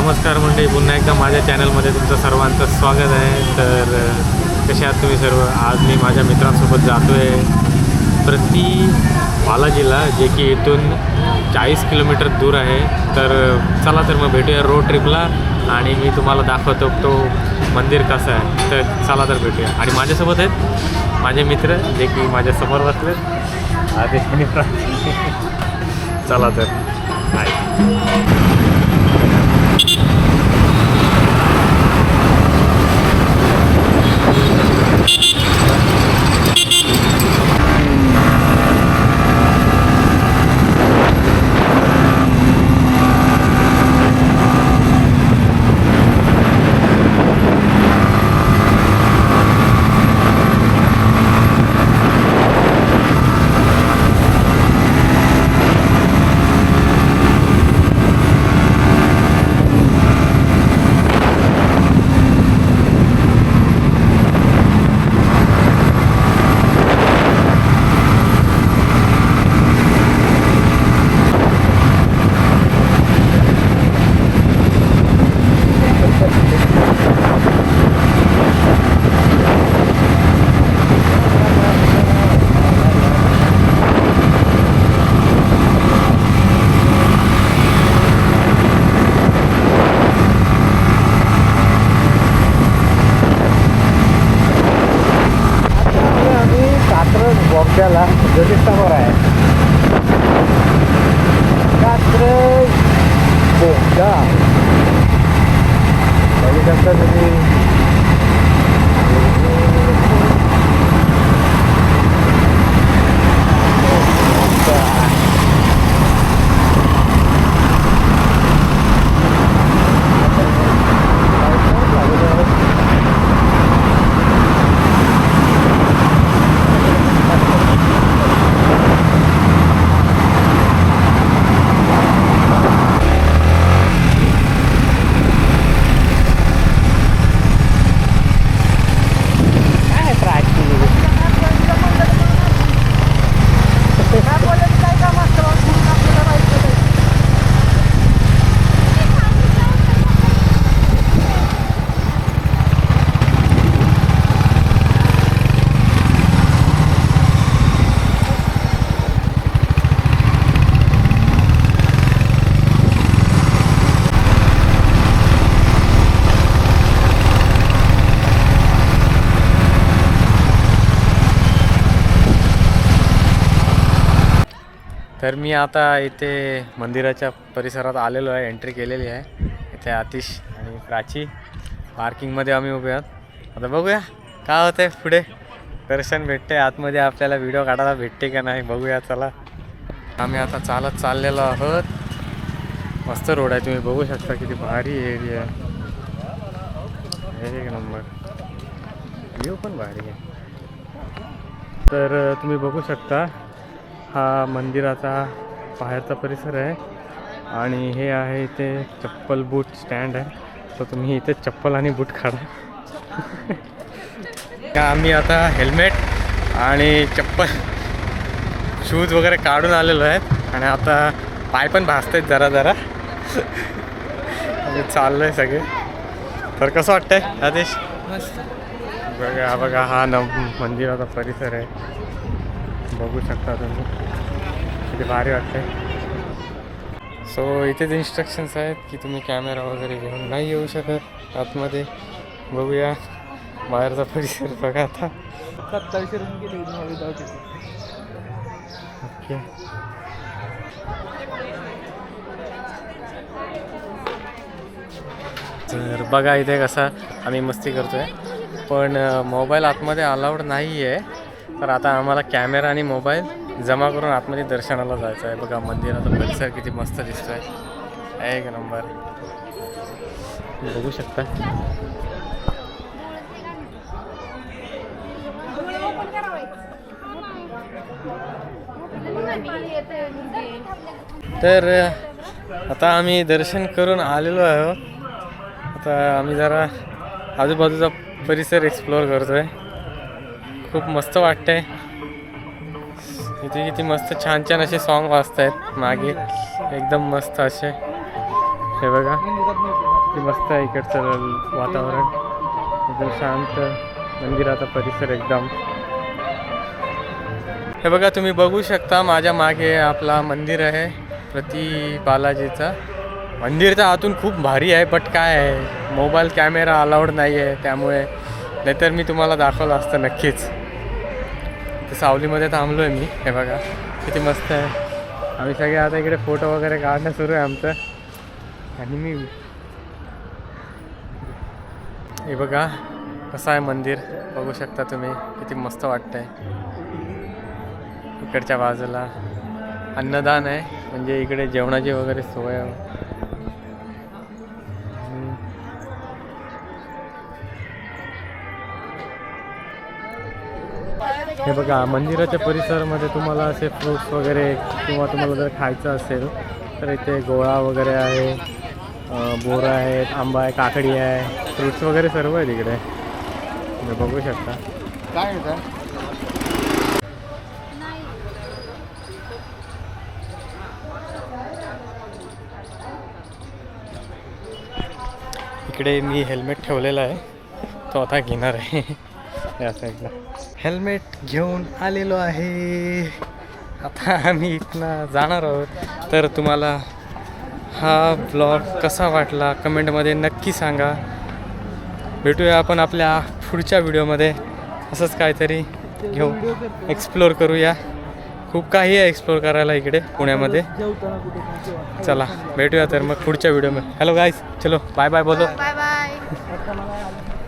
नमस्कार मंडळी पुन्हा एकदा माझ्या चॅनलमध्ये तुमचं सर्वांचं स्वागत आहे. तर कसे आहात तुम्ही सर्व? आज मी माझ्या मित्रांसोबत जातो आहे प्रति बालाजीला जे की इथून चाळीस किलोमीटर दूर आहे. तर चला तर मग भेटूया रोड ट्रिपला आणि मी तुम्हाला दाखवतो तो मंदिर कसं आहे. तर चला तर भेटूया. आणि माझ्यासोबत आहेत माझे मित्र जे की माझ्यासमोर बसलेत. आदेश आणि चला तर. बाय आम्ही कात्रज बोगद्याला जरी आहे. कात्रज बोगदा बघू शकता तुम्ही तर मी आता इथे मंदिराच्या परिसरात आलेलो आहे. एंट्री केलेली आहे. इथे आतिश आणि प्राची पार्किंगमध्ये आम्ही उभे आहोत. आता बघूया काय होतं आहे पुढे. दर्शन भेटते आतमध्ये आपल्याला व्हिडिओ काढायला भेटते का नाही बघूया. चला. आम्ही आता चालत चाललेलो आहोत. मस्त रोड आहे. तुम्ही बघू शकता किती भारी एरिया आहे. एक नंबर व्ह्यू पण भारी आहे. तर तुम्ही बघू शकता. हा मंदिराचा बाहेरचा परिसर आहे. आणि हे आहे इथे चप्पल बूट स्टँड आहे. तर तुम्ही इथे चप्पल आणि बूट काढा. का आम्ही आता हेल्मेट आणि चप्पल शूज वगैरे काढून आलेलो आहे आणि आता पाय पण भासत आहेत जरा जरा. चाललो आहे सगळे. तर कसं वाटतंय आदेश बघा बघा हा न मंदिराचा परिसर आहे. बघू शकता तुम्ही. किती भारी वाटतंय. सो इथेच इन्स्ट्रक्शन्स आहेत की तुम्ही कॅमेरा वगैरे घेऊन नाही येऊ शकत आतमध्ये. बघूया. बाहेरचा परिसर बघा आता. सत्तावीसशे रुपये गेले विदाउट ओके. तर बघा इथे कसा आम्ही मस्ती करतोय. पण मोबाईल आतमध्ये अलाउड नाही आहे तर आता आम्हाला कॅमेरा आणि मोबाईल जमा करून आतमध्ये दर्शनाला जायचं आहे. बघा मंदिराचा परिसर किती मस्त दिसतो आहे एक नंबर. बघू शकता. तर आता आम्ही दर्शन करून आलेलो आहोत. आता आम्ही जरा आजूबाजूचा परिसर एक्सप्लोअर आहे खूप मस्त वाटतंय. इथे किती मस्त छान छान असे सॉन्ग वाजत आहेत मागे एकदम मस्त असे. हे बघा किती मस्त आहे इकडचं वातावरण. एकदम शांत मंदिराचा परिसर एकदम. हे बघा तुम्ही बघू शकता माझ्या मागे आपला मंदिर आहे प्रति बालाजीचा. मंदिर तर आतून खूप भारी आहे बट काय आहे? मोबाईल कॅमेरा अलाउड नाही आहे त्यामुळे. नाहीतर मी तुम्हाला दाखवलं असतं नक्कीच. तर सावलीमध्ये थांबलो आहे मी. हे बघा किती मस्त आहे. आम्ही सगळे आता इकडे फोटो वगैरे काढणं सुरू आहे आमचं. आणि मी हे बघा कसं आहे मंदिर. बघू शकता तुम्ही किती मस्त वाटतंय. इकडच्या बाजूला अन्नदान आहे. म्हणजे इकडे जेवणाची वगैरे सोय हे बघा मंदिराच्या परिसरामध्ये तुम्हाला असे फ्रूट्स वगैरे किंवा तुम्हाला जर खायचं असेल तर इथे गोळा वगैरे आहे बोरं आहेत आंबा आहे काकडी आहे फ्रूट्स वगैरे सर्व आहे तिकडे तुम्ही बघू शकता. काय आहे इकडे मी हेल्मेट ठेवलेला आहे. तो आता घेणार आहे. या साईडला हेल्मेट घेऊन आलेलो आहे. आता आम्ही इथनं जाणार आहोत. तर तुम्हाला हा ब्लॉग कसा वाटला कमेंटमध्ये नक्की सांगा. भेटूया आपण आपल्या पुढच्या व्हिडिओमध्ये. असंच काहीतरी घेऊ. एक्सप्लोर करूया. खूप काही आहे एक्सप्लोर करायला इकडे पुण्यामध्ये. चला भेटूया तर मग पुढच्या व्हिडिओमध्ये. हॅलो गाईज चलो बाय बाय बोलो. Bye bye